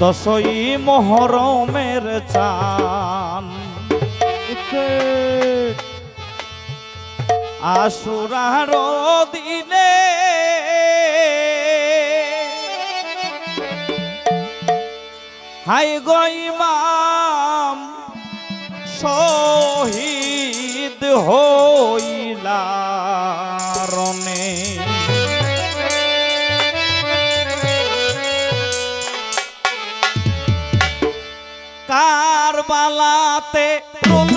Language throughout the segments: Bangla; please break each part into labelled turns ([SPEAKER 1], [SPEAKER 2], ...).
[SPEAKER 1] দশই মহরমের চান আসুরার দিনে হাই গই মাম সহিদ হইলা রনে পালাতে রোল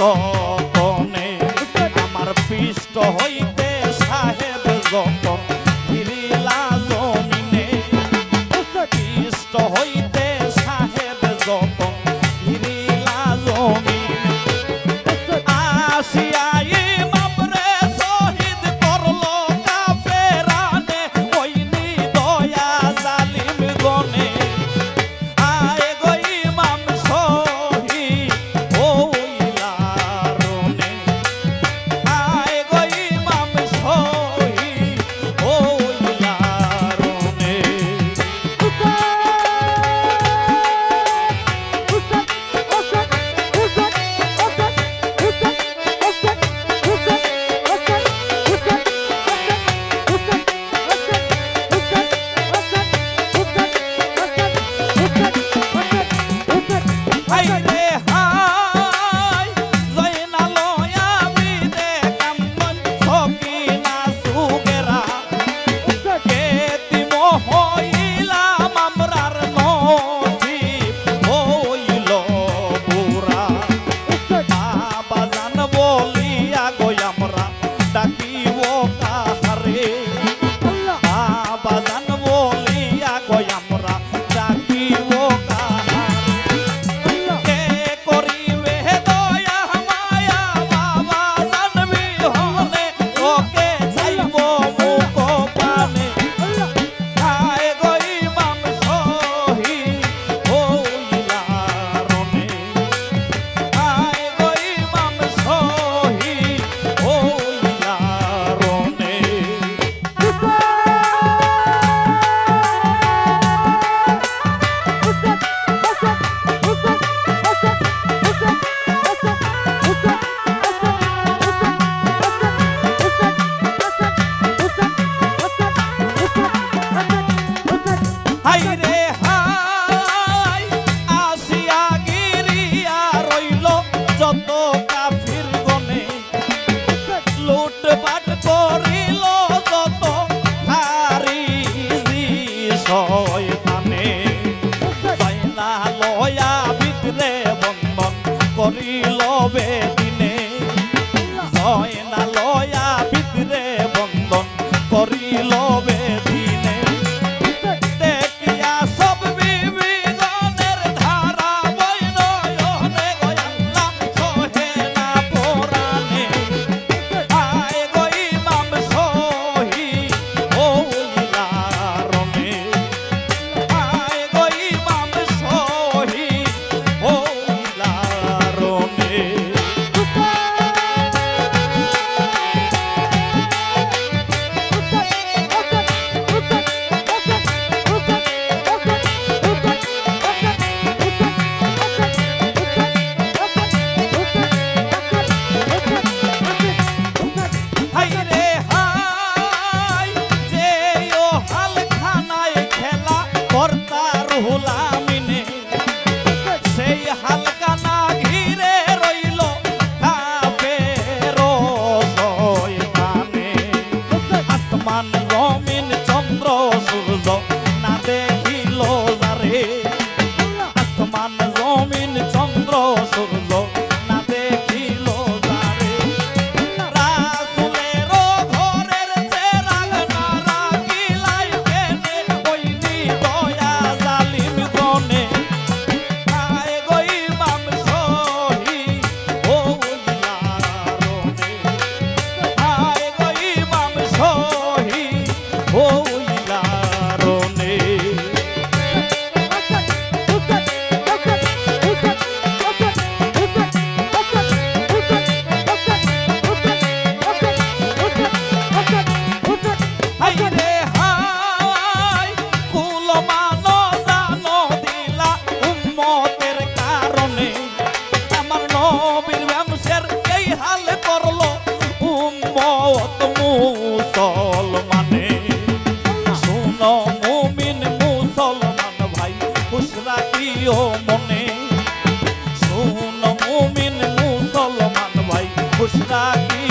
[SPEAKER 1] তনে আমার পিষ্ট হইতে শয়তানে আসমান জমিন চন্দ্র সূর্য।